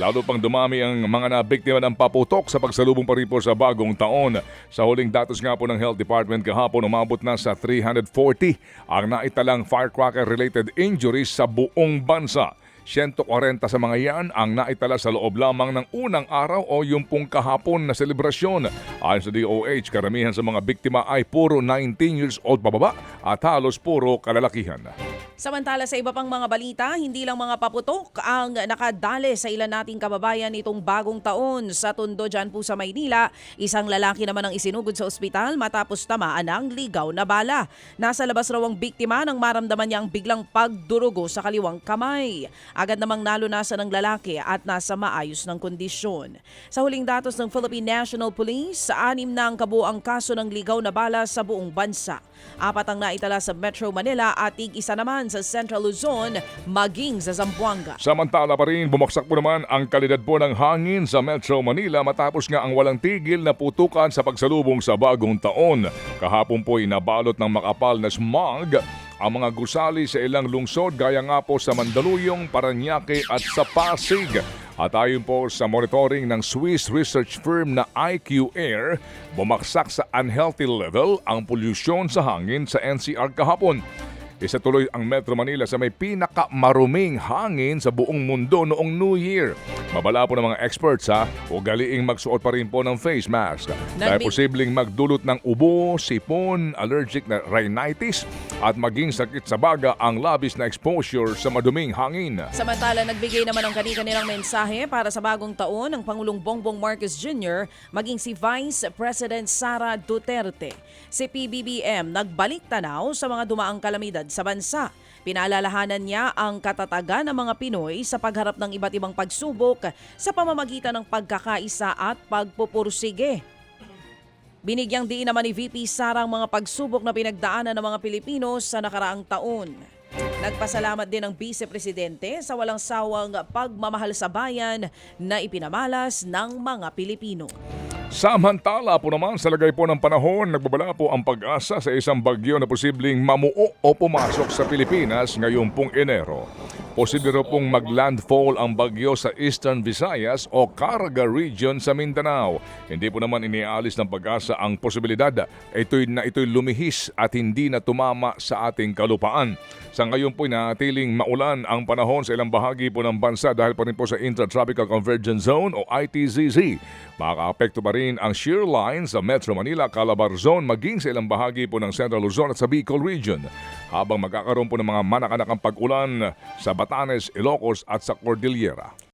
Lalo pang dumami ang mga nabiktima ng paputok sa pagsalubong pa rin po sa bagong taon. Sa huling datos nga po ng Health Department kahapon, umabot na sa 340 ang naitalang firecracker-related injuries sa buong bansa. 140 sa mga yan ang naitala sa loob lamang ng unang araw o yung pong kahapon na selebrasyon. Ayon sa DOH, karamihan sa mga biktima ay puro 19 years old pababa at halos puro kalalakihan. Samantala sa iba pang mga balita, hindi lang mga paputok ang nakadali sa ilan nating kababayan itong bagong taon sa Tondo dyan po sa Maynila. Isang lalaki naman ang isinugod sa ospital matapos tamaan ng ligaw na bala. Nasa labas raw ang biktima nang maramdaman niya ang biglang pagdurugo sa kaliwang kamay. Agad namang nalunasan ng lalaki at nasa maayos ng kondisyon. Sa huling datos ng Philippine National Police, anim na ang kabuang kaso ng ligaw na bala sa buong bansa. Apat ang naitala sa Metro Manila at tig-isa naman sa Central Luzon maging sa Zamboanga. Samantala pa rin, bumaksak po naman ang kalidad po ng hangin sa Metro Manila matapos nga ang walang tigil na putukan sa pagsalubong sa bagong taon. Kahapon po inabalot ng makapal na smog ang mga gusali sa ilang lungsod gaya nga po sa Mandaluyong, Paranaque at sa Pasig. At ayon po sa monitoring ng Swiss research firm na IQ Air, bumaksak sa unhealthy level ang polusyon sa hangin sa NCR kahapon. Isa tuloy ang Metro Manila sa may pinakamaruming hangin sa buong mundo noong New Year. Mabala po ng mga experts ha, ugaliing magsuot pa rin po ng face mask. Dahil posibleng magdulot ng ubo, sipon, allergic na rhinitis at maging sakit sa baga ang labis na exposure sa maduming hangin. Samantala, nagbigay naman ng kani-kanilang mensahe para sa bagong taon ng Pangulong Bongbong Marcos Jr. maging si Vice President Sara Duterte. Si PBBM nagbalik tanaw sa mga dumaang kalamidad sa bansa. Pinaalalahanan niya ang katatagan ng mga Pinoy sa pagharap ng iba't ibang pagsubok sa pamamagitan ng pagkakaisa at pagpupursige. Binigyang diin naman ni VP Sara ang mga pagsubok na pinagdaanan ng mga Pilipino sa nakaraang taon. Nagpasalamat din ang Vice Presidente sa walang sawang pagmamahal sa bayan na ipinamalas ng mga Pilipino. Samantala po naman sa lagay po ng panahon, nagbabala po ang pag-asa sa isang bagyo na posibleng mamuo o pumasok sa Pilipinas ngayong pong Enero. Posible pong maglandfall ang bagyo sa Eastern Visayas o Caraga region sa Mindanao. Hindi po naman iniaalis ng pag-asa ang posibilidad ito'y na ito'y lumihis at hindi na tumama sa ating kalupaan. Sa ngayon po natiling maulan ang panahon sa ilang bahagi po ng bansa dahil pa rin po sa Intertropical Convergence Zone o ITZZ. Makakaapekto pa rin ang shear line sa Metro Manila, Calabar Zone maging sa ilang bahagi po ng Central Luzon at sa Bicol Region. Habang magkakaroon po ng mga manakanakang pag-ulan sa Batanes, Ilocos at sa Cordillera.